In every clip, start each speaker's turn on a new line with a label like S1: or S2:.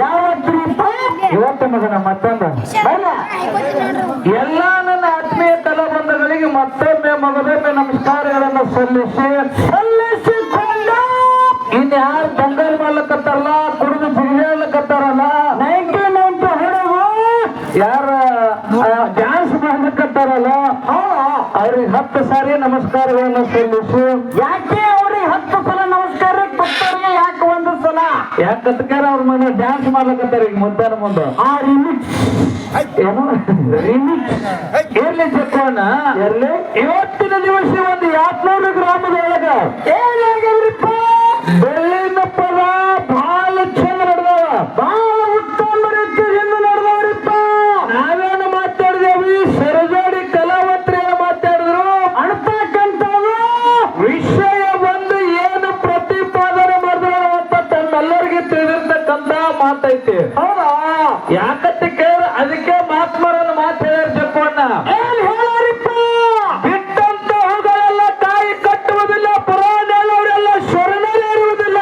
S1: ಯಾವತ್ರಿಪ್ಪ ಇವತ್ತು ಮಗನ ಮತ್ತೊಂದು. ಎಲ್ಲ ನನ್ನ ಆತ್ಮೀಯ ಕಲಾಬಂಧಗಳಿಗೆ ಮತ್ತೊಮ್ಮೆ ಮಗದೊಮ್ಮೆ ನಮಸ್ಕಾರಗಳನ್ನು ಸಲ್ಲಿಸಿ, ಸಲ್ಲಿಸಿಕೊಂಡು ಇನ್ ಯಾರು ಬಂಗಾರ ಮಾಡ್ಲಕತ್ತಾರಲ್ಲ ಕುಡಿದು ಜಿಗಿಯಾಡ್ಲಕತ್ತಾರಲ್ಲ ನೈಂಟಿ ನೈಂಟಿ ಹುಡುಗ, ಯಾರ ಡ್ಯಾನ್ಸ್ ಮಾಡ್ಲಕತ್ತಾರಲ್ಲ ಅವ್ರಿಗೆ ಹತ್ತು ಸಾರಿ ನಮಸ್ಕಾರಗಳನ್ನು ಸಲ್ಲಿಸಿ. ಯಾಕಂತಕಾರ ಅವ್ರ ಮನೆ ಡ್ಯಾನ್ಸ್ ಮಾಡ್ಲಕತ್ತಾರ ಈಗ ಮುದ್ದಾನ ಮುಂದೆ? ಆ ರಿಮಿಕ್ಸ್ ಏನು ರಿಮಿಕ್ಸ್ ಇರ್ಲಿ ಚಕ್ಕೋಣ ಇರ್ಲಿ ಇವತ್ತಿನ ದಿವಸ ಒಂದು ಯಾತ್ನೂರು ಗ್ರಾಮದೊಳಗ ಒಳಗ ಬೆಳ್ಳಿನಪ್ಪದ ಬೆಳ್ಳಿನ ಚಂದ ನಡೆದವ ಬಹಳ ಉತ್ತಮ ರೀತಿಯಿಂದ ನಡೆದವ್ರಿಪ್ಪ ನಾವೇನು ಮಾತಾಡಿದೇವಿ ಸರಜೋಡಿ ಕಲಾವಂತರು ಏನು ಮಾತಾಡಿದ್ರು ಅಣ್ತಕ್ಕಂಥದ್ದು ವಿಷಯ ಬಂದು ಏನು ಪ್ರತಿಪಾದನೆ ಮಾಡಿದ್ರು ಅಂತ ತಮ್ಮೆಲ್ಲರಿಗೆ ತಿಳಿದಿರ್ತಕ್ಕಂತ ಮಾತೈತಿ ಹೌದಾ ಯಾಕಂತ ಕೇಳ ಅದಕ್ಕೆ ಮಾತ್ಮರನ್ನು ಮಾತು ಹೇಳ್ಯಾರ ಜಪ್ಪಣ್ಣ ಏನ್ ಹೇಳಾರಿಪ್ಪ ಬಿಟ್ಟಂತ ಹೂಗಳೆಲ್ಲ ಕಾಯಿ ಕಟ್ಟುವುದಿಲ್ಲ ಪುರಾಣ ಹೇಳೋರೆಲ್ಲ ಶರಣರೇರುವುದಿಲ್ಲ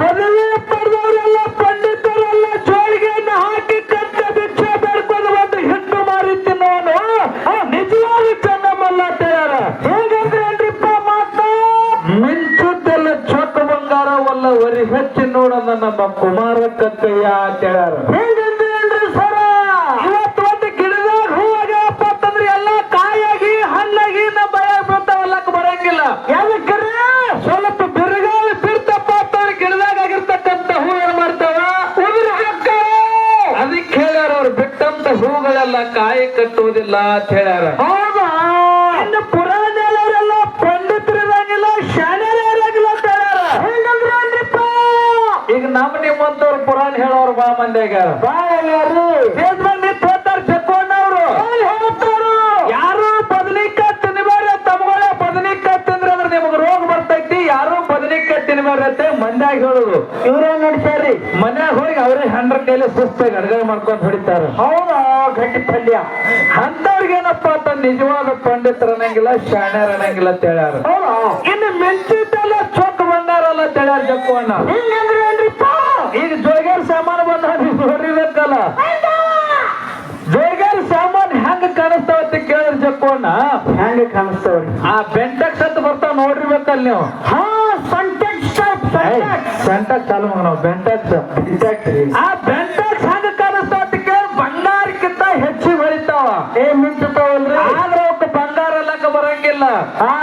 S1: ಪದವಿ ಪಡೆದವರೆಲ್ಲ ಪಂಡಿತರೆಲ್ಲ ಜೋಳಿಗೆಯನ್ನು ಹಾಕಿ ಕಟ್ಟ ಭಿಕ್ಷೆ ಬೇಡ್ಕೊಂಡು ಬಂದು ಹಿಟ್ಟು ಮಾರಿ ತಿನ್ನೋನು ನಿಜವಾದ ಚೆನ್ನಮಲ್ಲ ಅಂತ ಹೇಳ್ಯಾರ ಹೇಗಂದ್ರೇನ್ರಿಪ್ಪ ಮಾತು ಮಿಂಚುತ್ತೆಲ್ಲ ಚೊಕ್ಕ ಬಂಗಾರವಲ್ಲ ವರಿ ಹೆಚ್ಚಿ ನೋಡೋಣ ನಮ್ಮ ಕುಮಾರ ಕತ್ತಯ್ಯ ಅಂತ ಹೇಳ್ಯಾರ. ಹೇಗಂದ್ರೇನ್ರಿ ಸರ ಇವತ್ತು ಒಂದು ಗಿಡದಾಗ ಹೂವಾಗಪ್ಪ ಅಂತಂದ್ರೆ ಎಲ್ಲ ಕಾಯಾಗಿ ಹಣ್ಣಾಗಿ ನಮ್ಮ ಬಯಾಗ ಬರ್ತಾವಲ್ಲಕ್ಕ ಬರಂಗಿಲ್ಲ. ಯಾವ್ದಕ್ಕರೆ ಸ್ವಲ್ಪ ಬಿರುಗಾಳಿ ಬಿರ್ತಪ್ಪ ಅಂತಂದ್ರೆ ಗಿಡದಾಗ ಆಗಿರ್ತಕ್ಕಂಥ ಹೂ ಏನ್ ಮಾಡ್ತಾವ? ಉದುರು ಹಾಕ್ತಾವ. ಅದಕ್ಕೆ ಹೇಳ್ಯಾರ ಅವ್ರು ಬಿಟ್ಟಂತ ಹೂಗಳೆಲ್ಲ ಕಾಯಿ ಕಟ್ಟುವುದಿಲ್ಲ ಅಂತ ಹೇಳ್ಯಾರ. ಹೇಳೋರು ಬಾ ಎಲ್ಲಾರು ಬಾ ಮಂದಿ ನಿಂತು ಹೋಗ್ತಾರ ಚಕ್ಕೊಂಡವ್ರು ಹೇಳ್ತಾರು? ಯಾರು ಬದನಿಕಾಯಿ ತಿನ್ಬೇಡ್ರಿ ತಮ್ಮಗಳೇ ಬದನಿಕಾಯಿ ತಿಂದ್ರೆ ಅಂದ್ರೆ ನಿಮಗೆ ರೋಗ ಬರ್ತೈತಿ ಯಾರು ಬದನಿಕಾಯಿ ತಿನ್ಬೇಡ್ರಿ ಅಂತ ಮಂದ್ಯಾಗ ಹೇಳುದು. ಇವ್ರೇ ನಡ್ಸ್ಯಾರಿ? ಮನ್ಯಾಗ ಹೋಗಿ ಅವ್ರೇ ಹಂಡ್ರ ಕೈಲಿ ಸುಸ್ತಾಗಿ ಅಡ್ಗೆ ಮಾಡ್ಕೊಂಡು ಹೊಡಿತಾರ. ಹೌದಾ? ಗಟ್ಟಿ ಪಲ್ಯ. ಅಂತವ್ರಿಗೇನಪ್ಪ ಅಂತ ನಿಜವಾದ ಪಂಡಿತರ ಅನ್ನಂಗಿಲ್ಲ ಶಾಣ್ಯರ ಅನ್ನಂಗಿಲ್ಲ ಅಂತ ಹೇಳ್ಯಾರ. ಇನ್ನು ಮೆಂಚಿದ್ದೆಲ್ಲ ಚೊಕ್ಕ ಬಂದಾರಲ್ಲ ಅಂತ ಹೇಳ್ಯಾರ ಹಿಂಗಂದ್ರೆ ಏನ್ರಿಪ್ಪ? ಈಗ ಜೋಗ್ಯಾರ ಸಾಮಾನು ಬಂದ ನೀವು ಸಾಮಾನ್ ಹೆಂಗ್ ಕಾಣಿಸ್ತಾವ ಅಂತ ಕೇಳಿದ್ರ ಜಕ್ಕವಣ್ಣ. ಹೆಂಗ ಕಾಣಿಸ್ತಾವ್ರಿ? ಆ ಬೆಂಟಕ್ಸ್ ಅಂತ ಬರ್ತಾವ ನೋಡಿರ್ಬೇಕಲ್ಲ ನೀವು. ಹಾ ಸಂಟೆಕ್ಸ್ ಸೆಂಟೆಕ್ಸ್ ಚಾಲು ನಾವು ಬೆಂಟಕ್ಸ್ ಆ ಬೆಂಟಕ್ಸ್ ಹೆಂಗ್ ಕಾಣಿಸ್ತಾವ ಅಂತ ಕೇಳಿ ಬಂಗಾರಕ್ಕಿಂತ ಹೆಚ್ಚು ಬರಿತಾವ ಏ ಮಿಂಚುತ್ತಾವಲ್ರಿ? ಆದ್ರೆ ಅವಕ್ಕೆ ಬಂಗಾರ ಲೆಕ್ಕ ಬರಂಗಿಲ್ಲ. ನಾವು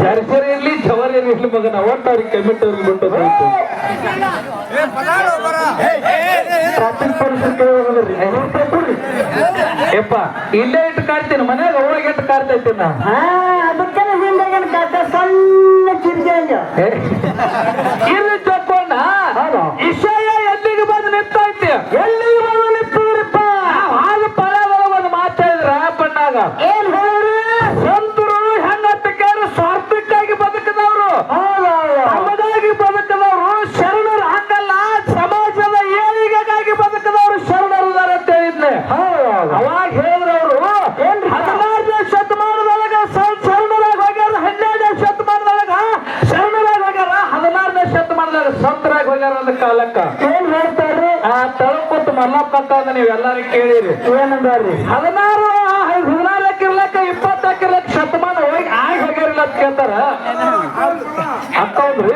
S1: ಜರ್ಸರಿ ಇರ್ಲಿ ಜವರಿ ಇರ್ಲಿ ಮಗನ ಒಟ್ಟು ಅವ್ರಿಗೆ ಕಮಿಟ್ ಅವ್ರಿಗೆ ಟ್ರಾಫಿಕ್ ಪರಿಸ್ಥಿತಿ ಯಪ್ಪ ಇಲ್ಲೇ ಇಟ್ಟು ಕಾಡ್ತೀನಿ ಮನ್ಯಾಗ ಹೋಗಿ ಇಟ್ಟು ಕಾಡ್ತೈತಿ ನಾ
S2: ಅದಕ್ಕೆ ಹಿಂದೆ ಕಾಟ ಸಣ್ಣ ಚಿರ್ಜಂಜ
S1: ಇರ್ಲಿ ಚೊಕ್ಕೋಣ ಇಶಯ ಎಲ್ಲಿಗೆ ಬಂದು ನಿಂತೈತಿ? ಎಲ್ಲಿಗೆ ಬಂದು ನಿಂತಿದ್ರಪ್ಪ ಹಾಲು ಪಳಗಳ ಒಂದು ಮಾತಾಡಿದ್ರ ಬಣ್ಣಾಗ
S2: ಏನ್ ಹೇಳ್ರಿ
S1: ಸಂತರು ಹೆಂಗಂತ ಕೇಳಿ ಸ್ವಾರ್ಥಕ್ಕಾಗಿ ಬದುಕಿದವರು ತಮ್ಮದಾಗಿ ಬದುಕಿದವರು ಶರಣರು ಹಂಗಲ್ಲ ಸಮಾಜದ ಏಳಿಗೆಗಾಗಿ ಬದುಕಿದವರು ಶರಣರು ಅಂತ ಹೇಳಿದ್ನೆ ಅವಾಗ ಹೇಳಿದ್ರು ಅವರು ಹದಿನಾರನೇ ಶತಮಾನದೊಳಗ ಸ- ಶರಣರಾಗಿ ಹೋಗ್ಯಾರ ಹನ್ನೆರಡನೇ ಶತಮಾನದೊಳಗ ಶರಣರಾಗಿ ಹೋಗ್ಯಾರ ಹದಿನಾರನೇ ಶತಮಾನದಾಗ ಸಂತರಾಗಿ ಹೋಗ್ಯಾರ ಅಂದ ಕಾಲಕ್ಕ
S2: ಏನ್ ಹೇಳ್ತಾರ್ರಿ
S1: ಆ ತಳಕುತ್ ನೀವು ಎಲ್ಲಾರು ಕೇಳಿರಿ.
S2: ಏನಂದಾರ್ರಿ
S1: ಹದಿನಾರು ಹದಿನಾಲ್ಕು ಇರ್ಲಕ್ಕ ಇಪ್ಪತ್ತಾಕ ಇರ್ಲಕ್ಕ ಶತಮಾನ ಹೋಗಿ ಆಗಿ ಹೋಗಿರ್ಲ ಅಂತ ಕೇಳ್ತಾರ. ಹೌದ್ರಿ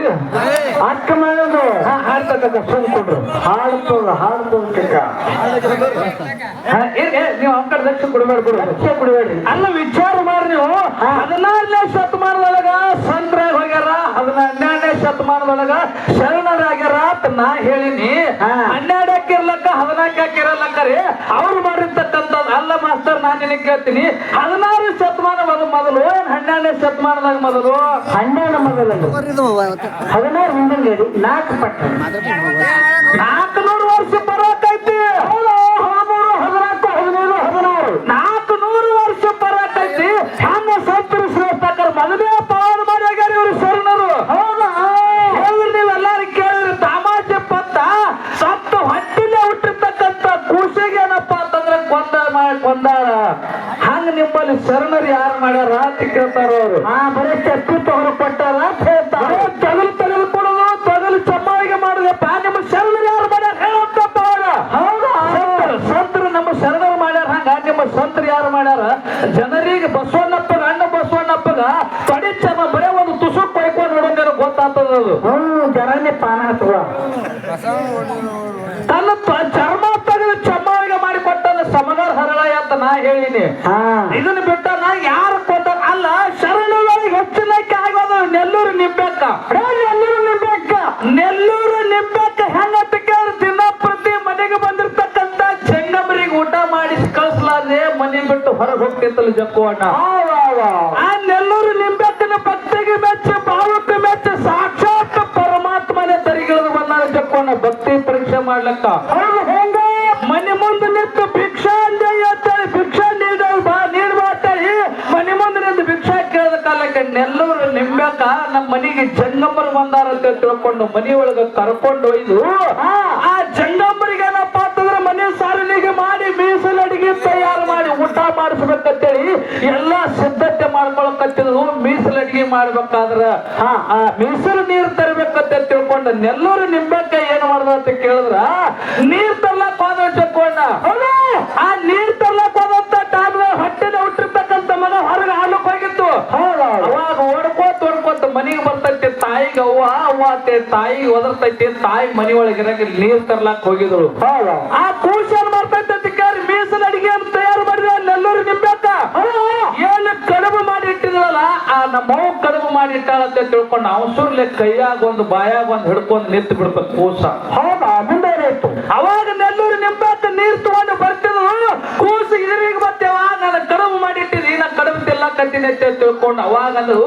S2: ಅಕ್ಕ ಮಾಡೋದು
S1: ಹಾಡ್ತಕ್ಕ ಕಾಕ ಸುಮ್ ಕೊಡ್ರು
S2: ಹಾಡ್ತದ ಹಾಡ್ತದ
S1: ಏ, ನೀವು ಆ ಕಡೆ ದಕ್ಷ ಕೊಡಬೇಡ ಬಿಡು.
S2: ಲಕ್ಷ ಕುಡಿಬೇಡ್ರಿ.
S1: ಅಲ್ಲ ವಿಚಾರ ಮಾಡಿ ನೀವು. ಹದಿನಾರನೇ ಶತಮಾನದೊಳಗ ಸಂತ್ರ ಹೋಗ್ಯಾರ ಹದಿನೆಂಟನೇ ಶತಮಾನದೊಳಗ ಶರಣರಾಗ್ಯಾರ ಅಂತ ನಾ ಹೇಳಿನಿ
S2: ಹಾ.
S1: ಹನ್ನೆರಡು ಹಾಕಿರ್ಲಕ್ಕ ಹದಿನಾಲ್ಕು ಹಾಕಿರಲಕ್ಕ ಅವರು ಮಾಡಿರ್ತಕ್ಕಂಥದ್ದು ಅಲ್ಲ ಮಾಸ್ತರ್ ನಾನು ನಿನಗೆ ಕೇಳ್ತೀನಿ. ಹದಿನಾರು ಶತಮಾನ ಮೊದಲು ಹನ್ನೆರಡನೇ ಶತಮಾನದಾಗ ಮೊದಲು
S2: ಹನ್ನೆರಡು ಮೊದಲು ಹದಿನಾರು ಹಿಂದಿನ ಹೇಳಿ ನಾಲ್ಕು ಪಟ್ಟ
S1: ನಾಲ್ಕುನೂರು ವರ್ಷ ಬರೋಕೈತಿ
S2: ಹದಿಮೂರು ಹದಿನಾಲ್ಕು ಹದಿನೈದು ಹದಿನಾರು
S1: ನಾಲ್ಕು ನೂರು ವರ್ಷ ಬರತೈತಿ ಹೆಂಗ ಸಂತರು ಶ್ರೇಷ್ಠಕರ್ ಮೊದಲೇ ಪಾವನ ಮಾಡಿ ಹೋಗ್ಯಾರ ಇವ್ರು ಶರಣರು
S2: ಹೌದಾ
S1: ಹೇಳಿದ್ರೆ ನೀವೆಲ್ಲಾರು ಕೇಳಿದ್ರಿ ತಾಮಾಜೆ ಪತ್ತ ಸತ್ತು ಹೊಟ್ಟಿಲೆ ಹುಟ್ಟಿರ್ತಕ್ಕಂಥ ಕೂಸಿಗೆ ಏನಪ್ಪ ಅಂತಂದ್ರೆ ಕೊಂದ ಮಾಡಿ ಕೊಂದಾರ ಹಂಗ ನಿಮ್ಮಲ್ಲಿ ಶರಣರು ಯಾರು ಮಾಡ್ಯಾರ ಅಂತ ಕೇಳ್ತಾರ ಅವರು.
S2: ಹಾ ಬರೀ ಚಪ್ಪಿ ತಗೊಂಡು ಕೊಟ್ಟಾರ ಅಂತ ಹೇಳ್ತಾರೆ.
S1: ತಗಲು ತಗಲು ಕೊಡೋದು ತಗಲು ಚಮ್ಮಾಳಿಗೆ ಮಾಡಿದಪ್ಪ ನಿಮ್ಮ ಶರಣರು ಯಾರು ಮಾಡ್ಯಾರ? ಹೇಳಂತಪ್ಪ ಅವ್ರ
S2: ಹೌದಾ?
S1: ಸಂತರು ನಮ್ಮ ಶರಣರು ಮಾಡ್ಯಾರ. ಹಂಗ ನಿಮ್ಮ ಸಂತರು ಯಾರು ಮಾಡ್ಯಾರ? ಜನರಿಗೆ ಬಸವಣ್ಣಪ್ಪಗ ಅಣ್ಣ ಬಸವಣ್ಣಪ್ಪಗ ತೊಡಿ ಬರೇ ಒಂದು ತುಸು ಕೊಯ್ಕೊಂಡು ನೋಡೋದೇನು ಗೊತ್ತಾಗ್ತದ ಅದು.
S2: ಹ್ಞೂ ಜನನೇ ಪಾನ ಹತ್ತುವ
S1: ತನ್ನ ಚರ್ಮ ತೆಗೆದು ಮಾಡಿ ಕೊಟ್ಟದ ಸಮಗಾರ ಹರಳ ಅಂತ ನಾ ಹೇಳಿನಿ.
S2: ಹಾ.
S1: ಇದನ್ನ ಹೊರಗೆ ಹೋಗ್ತಿತ್ತಲ್ಲ ಜಕ್ಕುವಣ್ಣ ಆ ನೆಲ್ಲೂರು ನಿಂಬೆತ್ತಿನ ಭಕ್ತಿಗೆ ಮೆಚ್ಚ ಭಾವಕ್ಕೆ ಮೆಚ್ಚ ಸಾಕ್ಷಾತ್ ಪರಮಾತ್ಮನೇ ತರಿಗಿಳಿದು ಬಂದಾರ ಜಕ್ಕುವಣ್ಣ ಭಕ್ತಿ ಪರೀಕ್ಷೆ ಮಾಡ್ಲಕ್ಕ. ಮನೆ ಮುಂದೆ ನಿಂತು ಭಿಕ್ಷಾ ಅಂತ ಅಂತೇಳಿ ಭಿಕ್ಷಾ ನೀಡ ಬಾ ನೀಡ್ಬಾ ಅಂತೇಳಿ ಮನೆ ಮುಂದೆ ನಿಂತು ಭಿಕ್ಷಾ ಕೇಳದ ಕಾಲಕ್ಕೆ ನೆಲ್ಲೂರು ನಿಂಬೆಕ ನಮ್ಮ ಮನೆಗೆ ಜಂಗಮರು ಬಂದಾರ ಅಂತ ತಿಳ್ಕೊಂಡು ಮನೆ ಒಳಗ ಕರ್ಕೊಂಡು ಒಯ್ದು ಎಲ್ಲಾ ಸಿದ್ಧತೆ ಮಾಡ್ಕೊಳಕತ್ತಿದ್ರು ಮೀಸಲು ಅಡಿಗೆ ಮಾಡ್ಬೇಕಾದ್ರ ಹಾ ಆ ಮೀಸಲು ನೀರ್ ತರಬೇಕಂತ ತಿಳ್ಕೊಂಡ ನೆಲ್ಲೂರು ನಿಂಬೆಕಾಯಿ ಏನ್ ಮಾಡ್ದ ಅಂತ ಕೇಳಿದ್ರ ನೀರ್ ತರ್ಲಕ್ ಹೋದ. ಚಕ್ಕೊಂಡ ಆ ನೀರ್ ತರ್ಲಕ್ ಹೋದಂತ ಟೈಮ್ ಹೊಟ್ಟೆನ ಹುಟ್ಟಿರ್ತಕ್ಕಂತ ಮಗ ಹೊರಗೆ ಹಾಲಕ್ ಹೋಗಿತ್ತು. ಅವಾಗ ಓಡ್ಕೋತ ಓಡ್ಕೋತ ಮನೆಗೆ ಬರ್ತೈತಿ ತಾಯಿಗೆ ಅವ್ವ ಅವ್ವ ಅಂತ ತಾಯಿ ಒದರ್ತೈತಿ ತಾಯಿ ಮನಿ ಒಳಗಿರಾಗ ನೀರ್ ತರ್ಲಕ್ ಹೋಗಿದ್ರು. ಆ ಕೂಸ ಏನ್ ಮಾಡ್ತೈತೆ ಅಂತ ಕೇಳಿ ಮೀಸಲು ಅಡಿಗೆ ಅಂತ ತಯಾರು ಮಾಡಿದ ನೆಲ್ಲೂರು ನಿಂಬೆಕ್ಕ ಏನು ಕಡುಬು ಮಾಡಿ ಇಟ್ಟಿದ್ರಲ್ಲ ಆ ನಮ್ಮವ್ ಕಡಿಮೆ ಮಾಡಿ ಇಟ್ಟಾಳ ಅಂತ ತಿಳ್ಕೊಂಡು ಅವಸರ್ಲೆ ಕೈಯಾಗ ಒಂದು ಬಾಯಾಗ ಒಂದು ಹಿಡ್ಕೊಂಡು ನಿಂತು ಬಿಡ್ಬೇಕು ಕೂಸ.
S2: ಹೌದಾ? ಮುಂದೆ ಏನಾಯ್ತು?
S1: ಅವಾಗ ನೆಲ್ಲೂರು ನಿಂಬೆಕ್ಕ ನೀರ್ ತಗೊಂಡು ಬರ್ತಿದ್ರು ಕೂಸ ಇದರಿಗೆ ಬರ್ತೇವ ನಾನು ಕಡಿಮೆ ಮಾಡಿ ಇಟ್ಟಿದ್ರಿ ನಾ ಕಡಿಮೆ ತಿಲ್ಲಕತ್ತೀನಿ ಅಂತ ತಿಳ್ಕೊಂಡು ಅವಾಗ ಅಂದ್ರು